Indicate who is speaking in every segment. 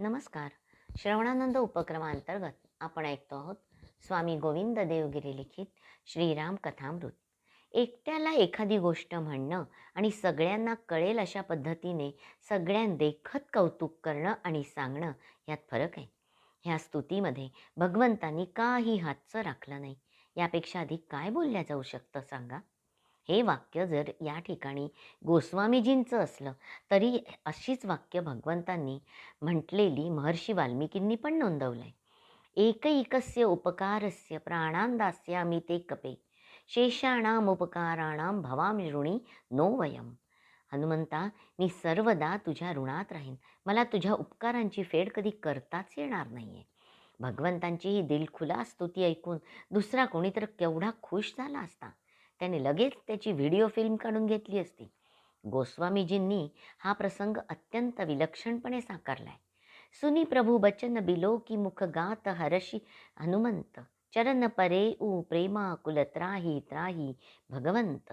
Speaker 1: नमस्कार. श्रवणानंद उपक्रमांतर्गत आपण ऐकतो आहोत स्वामी गोविंद देवगिरी लिखित श्रीराम कथामृत. एकट्याला एखादी गोष्ट म्हणणं आणि सगळ्यांना कळेल अशा पद्धतीने सगळ्यांदेखत कौतुक करणं आणि सांगणं यात फरक आहे. ह्या स्तुतीमध्ये भगवंतांनी काही हातचं राखलं नाही. यापेक्षा अधिक काय बोलल्या जाऊ शकतं सांगा? हे वाक्य जर या ठिकाणी गोस्वामीजींचं असलं तरी अशीच वाक्य भगवंतांनी म्हटलेली महर्षी वाल्मिकींनी पण नोंदवलं आहे एकैकस्य उपकारस्य प्राणांदास्यामी ते कपे शेषाणाम उपकाराणाम भवामी ऋणी नो वयम. हनुमंता मी सर्वदा तुझ्या ऋणात राहीन. मला तुझ्या उपकारांची फेड कधी करताच येणार नाही आहे भगवंतांची ही दिलखुला स्तुती ऐकून दुसरा कोणी तर केवढा खुश झाला असता. त्याने लगेच त्याची व्हिडिओ फिल्म काढून घेतली असती. गोस्वामीजींनी हा प्रसंग अत्यंत विलक्षणपणे साकारलाय. सुनी प्रभू बचन बिलो की मुख गात हरशी हनुमंत चरण परे उ प्रेमा कुल त्राही त्राही भगवंत.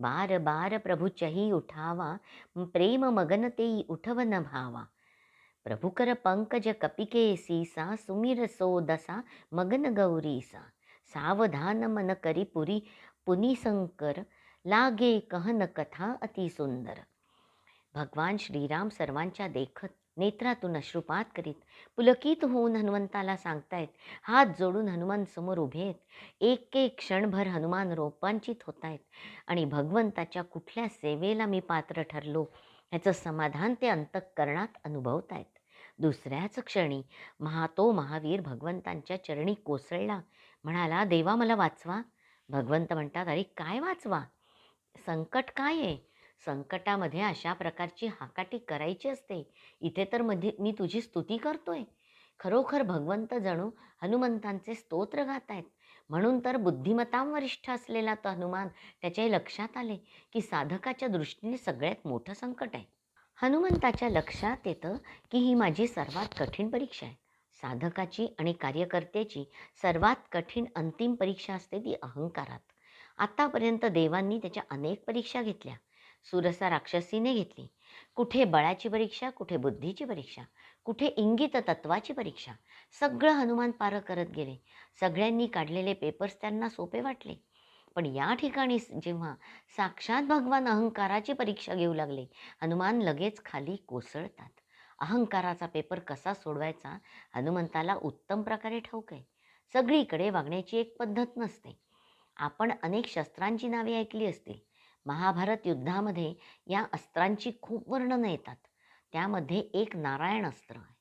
Speaker 1: बार बार प्रभु चही उठावा प्रेम मगन तेई उठवन भावा. प्रभुकर पंकज कपिके सीसा सुमिर सो दसा मगन गौरीसा. सावधान मन करी पुरी पुनिसंकर लागे कहन कथा अति सुंदर. भगवान श्रीराम सर्वांच्या देखत नेत्रातून अश्रुपात करीत पुलकित होऊन हनुमंताला सांगतायत हात जोडून हनुमान समोर उभे आहेत. एक एक क्षणभर हनुमान रोपांचित होत आहेत आणि भगवंताच्या कुठल्या सेवेला मी पात्र ठरलो ह्याचं समाधान ते अंतःकरणात अनुभवत आहेत दुसऱ्याच क्षणी महातो महावीर भगवंतांच्या चरणी कोसळला म्हणाला देवा मला वाचवा. भगवंत म्हणतात अरे काय वाचवा? संकट काय आहे? संकटामध्ये अशा प्रकारची हाकाटी करायची असते. इथे तर मध्ये मी तुझी स्तुती करतोय. खरोखर भगवंत जणू हनुमंतांचे स्तोत्र गात आहेत म्हणून तर बुद्धिमतां वरिष्ठ असलेला तो हनुमान त्याच्याही लक्षात आले की साधकाच्या दृष्टीने सगळ्यात मोठं संकट आहे. हनुमंताच्या लक्षात येतं की ही माझी सर्वात कठीण परीक्षा आहे. साधकाची आणि कार्यकर्त्याची सर्वात कठीण अंतिम परीक्षा असते ती अहंकारात. आत्तापर्यंत देवांनी त्याच्या अनेक परीक्षा घेतल्या. सुरसा राक्षसीने घेतली. कुठे बळाची परीक्षा कुठे बुद्धीची परीक्षा कुठे इंगित तत्वाची परीक्षा सगळं हनुमान पार करत गेले. सगळ्यांनी काढलेले पेपर्स त्यांना सोपे वाटले. पण या ठिकाणी जेव्हा साक्षात भगवान अहंकाराची परीक्षा घेऊ लागले हनुमान लगेच खाली कोसळतात. अहंकाराचा पेपर कसा सोडवायचा? हनुमंताला उत्तम प्रकारे ठाऊक आहे. सगळीकडे वागण्याची एक पद्धत नसते. आपण अनेक शस्त्रांची नावे ऐकली असतील. महाभारत युद्धामध्ये या अस्त्रांची खूप वर्णनं येतात. त्यामध्ये एक नारायण अस्त्र आहे.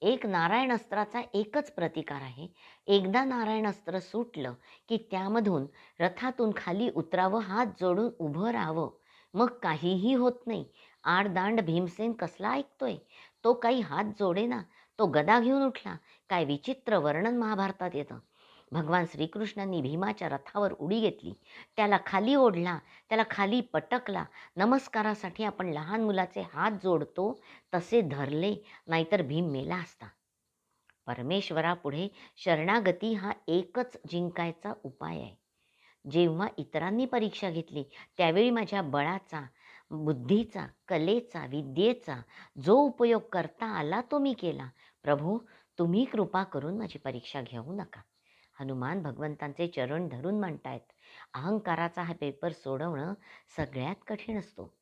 Speaker 1: एक नारायण अस्त्राचा एकच प्रतिकार आहे. एकदा नारायण अस्त्र सुटलं की त्यामधून रथातून खाली उतरावं हात जोडून उभं राहावं. मग काहीही होत नाही. आडदांड भीमसेन कसला ऐकतोय? तो काही हात जोडेना तो गदा घेऊन उठला. काय विचित्र वर्णन महाभारतात येतं. भगवान श्रीकृष्णांनी भीमाच्या रथावर उडी घेतली. त्याला खाली ओढला त्याला खाली पटकला. नमस्कारासाठी आपण लहान मुलाचे हात जोडतो तसे धरले नाहीतर भीम मेला असता. परमेश्वरापुढे शरणागती हा एकच जिंकायचा उपाय आहे. जेव्हा इतरांनी परीक्षा घेतली त्यावेळी माझ्या बळाचा बुद्धीचा कलेचा विद्येचा जो उपयोग करता आला तो मी केला. प्रभू तुम्ही कृपा करून माझी परीक्षा घेऊ नका. हनुमान भगवंतांचे चरण धरून म्हणतायत अहंकाराचा हा पेपर सोडवणं सगळ्यात कठीण असतो.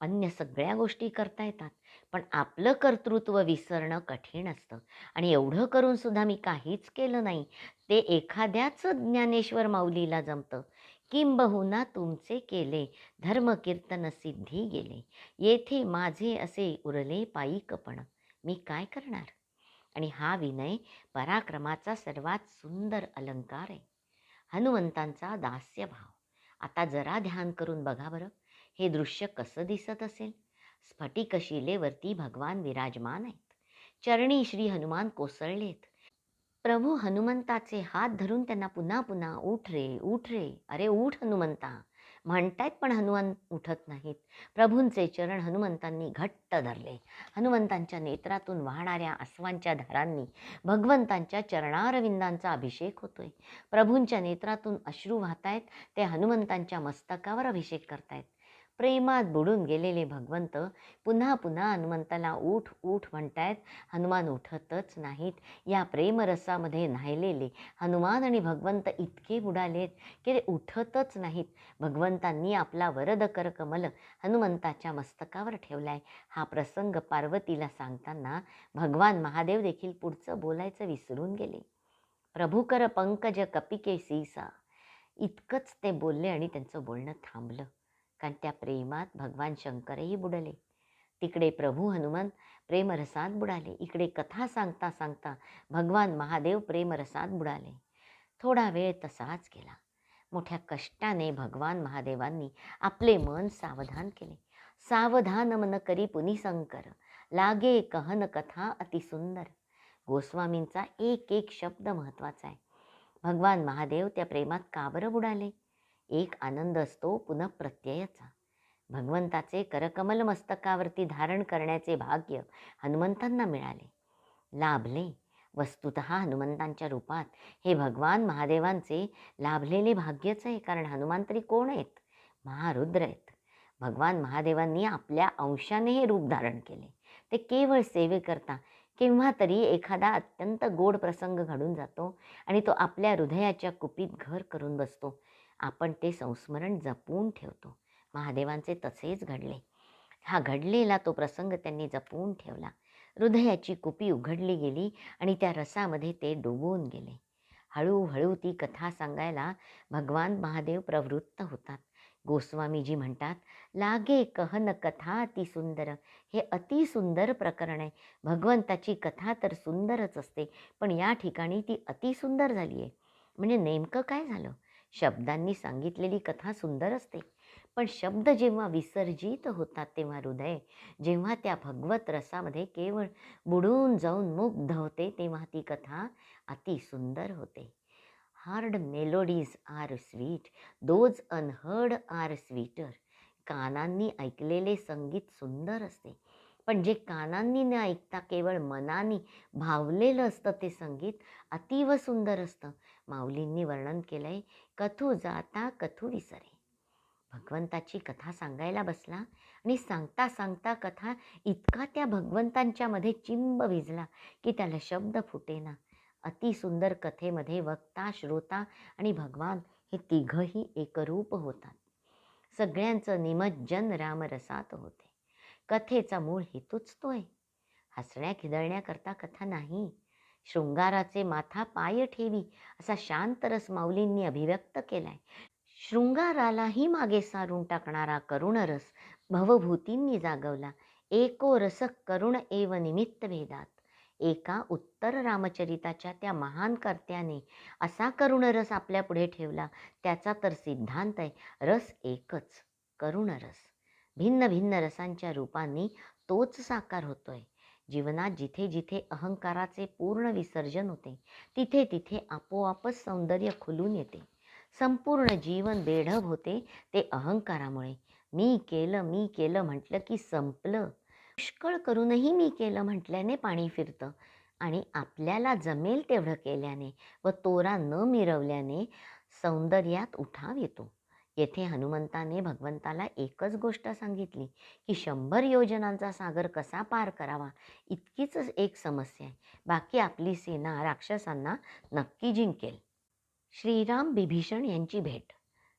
Speaker 1: अन्य सगळ्या गोष्टी करता येतात पण आपलं कर्तृत्व विसरणं कठीण असतं. आणि एवढं करून सुद्धा मी काहीच केलं नाही. ते एखाद्याच ज्ञानेश्वर माऊलीला जमतं. किंबहुना हो तुमचे केले धर्मकीर्तन सिद्धी गेले. येथे माझे असे उरले पायी कपण मी काय करणार? आणि हा विनय पराक्रमाचा सर्वात सुंदर अलंकार आहे. हनुमंतांचा दास्यभाव आता जरा ध्यान करून बघा बरं. हे दृश्य कसं दिसत असेल? स्फटिकशिलेवरती भगवान विराजमान आहेत. चरणी श्री हनुमान कोसळलेत. प्रभू हनुमंताचे हात धरून त्यांना पुन्हा पुन्हा उठ रे उठ रे. अरे उठ हनुमंता. म्हणतायत पण हनुमान उठत नाहीत. प्रभूंचे चरण हनुमंतांनी घट्ट धरले. हनुमंतांच्या नेत्रातून वाहणाऱ्या आसवांच्या धारांनी भगवंतांच्या चरणारविंदांचा अभिषेक होतोय. प्रभूंच्या नेत्रातून अश्रू वाहतायत ते हनुमंतांच्या मस्तकावर अभिषेक करतायत. प्रेमात बुडून गेलेले भगवंत पुन्हा पुन्हा हनुमंताला उठ उठ म्हणतायत हनुमान उठतच नाहीत. या प्रेमरसामध्ये न्हायलेले हनुमान आणि भगवंत इतके बुडालेत की ते उठतच नाहीत. भगवंतांनी आपला वरद कर कमल हनुमंताच्या मस्तकावर ठेवलाय. हा प्रसंग पार्वतीला सांगताना भगवान महादेव देखील पुढचं बोलायचं विसरून गेले. प्रभुकर पंकज कपिके सीसा. इतकंच ते बोलले आणि त्यांचं बोलणं थांबलं. कारण त्या प्रेमात भगवान शंकरही बुडले. तिकडे प्रभू हनुमान प्रेमरसात बुडाले. इकडे कथा सांगता सांगता भगवान महादेव प्रेमरसात बुडाले. थोडा वेळ तसाच गेला. मोठ्या कष्टाने भगवान महादेवांनी आपले मन सावधान केले. सावधान मन करी पुनी शंकर. लागे कहन कथा अतिसुंदर गोस्वामींचा एक एक शब्द महत्त्वाचा आहे. भगवान महादेव त्या प्रेमात का बरं बुडाले. एक आनंद असतो पुनः प्रत्ययाचा. भगवंताचे करकमल मस्तकावरती धारण करण्याचे भाग्य हनुमंतांना मिळाले. लाभले. वस्तुत हनुमंतांच्या रूपात हे भगवान महादेवांचे लाभलेले भाग्यच आहे कारण हनुमान तरी कोण आहेत? महारुद्र आहेत. भगवान महादेवांनी आपल्या अंशाने हे रूप धारण केले. ते केवळ सेवेकरता केव्हा तरी एखादा अत्यंत गोड प्रसंग घडून जातो आणि तो आपल्या हृदयाच्या कुपीत घर करून बसतो. आपण ते संस्मरण जपून ठेवतो. महादेवांचे तसेच घडले. हा घडलेला तो प्रसंग त्यांनी जपून ठेवला. हृदयाची कुपी उघडली गेली आणि त्या रसामध्ये ते डुबून गेले. हळूहळू ती कथा सांगायला भगवान महादेव प्रवृत्त होतात. गोस्वामीजी म्हणतात लागे कहन कथा अतिसुंदर हे अतिसुंदर प्रकरण आहे. भगवंताची कथा तर सुंदरच असते पण या ठिकाणी ती अतिसुंदर झाली आहे म्हणजे नेमकं काय झालं? शब्दांनी सांगितलेली कथा सुंदर असते. पण शब्द जेव्हा विसर्जित होतात तेव्हा हृदय जेव्हा त्या भगवत रसामध्ये केवळ बुडून जाऊन मुग्ध होते तेव्हा ती कथा अतिसुंदर होते. Heard melodies are sweet those unheard are sweeter. कानांनी ऐकलेले संगीत सुंदर असते. पण जे कानांनी न ऐकता केवळ मनाने भावलेलं असतं ते संगीत अतीव सुंदर असतं. माऊलींनी वर्णन केलं आहे कथू जाता कथू विसरे. भगवंताची कथा सांगायला बसला आणि सांगता सांगता कथा इतका त्या भगवंतांच्यामध्ये चिंब विजला की त्याला शब्द फुटेना. अतिसुंदर कथेमध्ये वक्ता श्रोता आणि भगवान हे तिघही एकरूप होतात. सगळ्यांचं निमज्जन रामरसात होते. कथेचा मूळ हेतूच तो आहे हसण्या खिदळण्याकरता कथा नाही. शृंगाराचे माथा पाय ठेवी असा शांत रस माऊलींनी अभिव्यक्त केलाय. शृंगारालाही मागे सारून टाकणारा करुण रस भवभूतींनी जागवला. एको रस करुण एव निमित्त भेदात. एका उत्तर रामचरिताच्या त्या महान कर्त्याने असा करुण रस आपल्या पुढे ठेवला. त्याचा तर सिद्धांत आहे रस एकच करुण रस. भिन्न भिन्न रसांच्या रूपांनी तोच साकार होतोय. जीवनात जिथे जिथे अहंकाराचे पूर्ण विसर्जन होते तिथे तिथे आपोआपच सौंदर्य खुलून येते. संपूर्ण जीवन बेढब होते ते अहंकारामुळे. मी केलं मी केलं म्हटलं की संपलं. पुष्कळ करूनही मी केलं म्हटल्याने पाणी फिरतं आणि आपल्याला जमेल तेवढं केल्याने व तोरा न मिरवल्याने सौंदर्यात उठाव येतो. येथे हनुमंताने भगवंताला एकच गोष्ट सांगितली की शंभर योजनांचा सागर कसा पार करावा? इतकीच एक समस्या आहे. बाकी आपली सेना राक्षसांना नक्की जिंकेल. श्रीराम बिभीषण यांची भेट.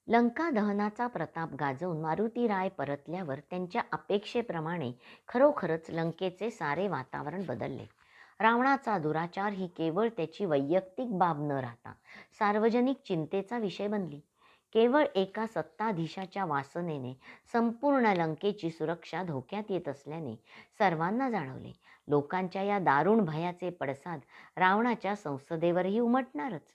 Speaker 1: लंका दहनाचा प्रताप गाजवून मारुती राय परतल्यावर त्यांच्या अपेक्षेप्रमाणे खरोखरच लंकेचे सारे वातावरण बदलले. रावणाचा दुराचार ही केवळ त्याची वैयक्तिक बाब न राहता सार्वजनिक चिंतेचा विषय बनली. केवळ एका सत्ताधीशाच्या वासनेने संपूर्ण लंकेची सुरक्षा धोक्यात येत असल्याने सर्वांना जाणवले. लोकांच्या या दारुण भयाचे पडसाद रावणाच्या संसदेवरही उमटणारच.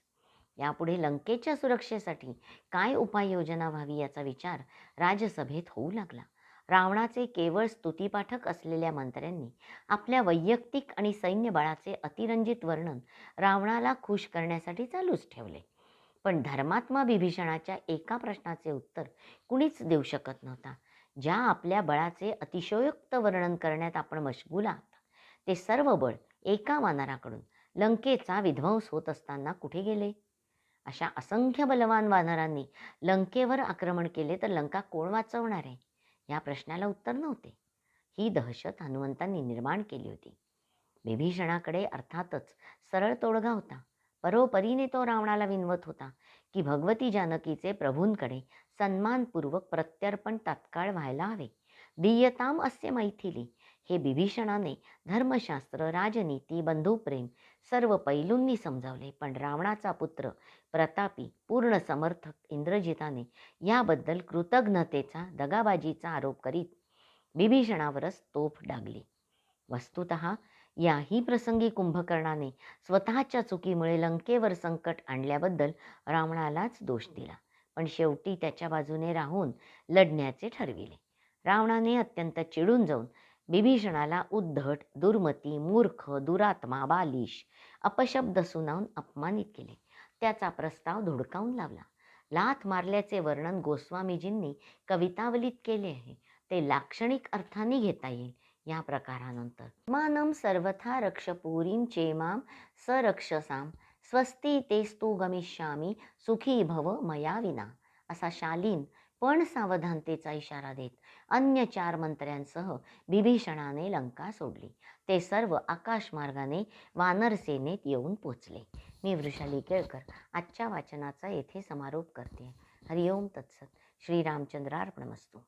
Speaker 1: यापुढे लंकेच्या सुरक्षेसाठी काय उपाययोजना व्हावी याचा विचार राजसभेत होऊ लागला. रावणाचे केवळ स्तुतीपाठक असलेल्या मंत्र्यांनी आपल्या वैयक्तिक आणि सैन्यबळाचे अतिरंजित वर्णन रावणाला खुश करण्यासाठी चालूच ठेवले. पण धर्मात्मा विभीषणाच्या एका प्रश्नाचे उत्तर कुणीच देऊ शकत नव्हता. ज्या आपल्या बळाचे अतिशयोक्त वर्णन करण्यात आपण मशगूल आहात ते सर्व बळ एका वानराकडून लंकेचा विध्वंस होत असताना कुठे गेले? अशा असंख्य बलवान वानरांनी लंकेवर आक्रमण केले तर लंका कोण वाचवणार आहे? या प्रश्नाला उत्तर नव्हते. ही दहशत हनुमंतांनी निर्माण केली होती. विभीषणाकडे अर्थातच सरळ तोडगा होता. परोपरीने तो रावणाला विनवत होता की भगवती जानकीचे प्रभूंकडे सन्मानपूर्वक प्रत्यर्पण तात्काळ व्हायला हवे. दीयताम अस्य मैथिली हे बिभीषणाने धर्मशास्त्र राजनीती बंधुप्रेम सर्व पैलूंनी समजावले पण रावणाचा पुत्र प्रतापी पूर्ण समर्थक इंद्रजिताने याबद्दल कृतज्ञतेचा दगाबाजीचा आरोप करीत बिभीषणावरच तोफ डागली. वस्तुत याही प्रसंगी कुंभकर्णाने स्वतःच्या चुकीमुळे लंकेवर संकट आणल्याबद्दल रावणालाच दोष दिला. पण शेवटी त्याच्या बाजूने राहून लढण्याचे ठरविले. रावणाने अत्यंत चिडून जाऊन बिभीषणाला उद्धट दुर्मती मूर्ख दुरात्मा बालिश अपशब्द सुनावून अपमानित केले. त्याचा प्रस्ताव धुडकावून लावला. लाथ मारल्याचे वर्णन गोस्वामीजींनी कवितावलीत केले आहे. ते लाक्षणिक अर्थाने घेता येईल. या प्रकारानंतर. मानम सर्वथा रक्षपुरीं चेमाम सरक्षसाम स्वस्ती तेस्तू गमिष्यामी सुखी भव मया विना असा शालीन पण सावधानतेचा इशारा देत अन्य चार मंत्र्यांसह बिभीषणाने लंका सोडली. ते सर्व आकाशमार्गाने वानरसेनेत येऊन पोचले. मी वृषाली केळकर आजच्या वाचनाचा येथे समारोप करते. हरिओम तत्सत. श्रीरामचंद्रार्पणमस्तू.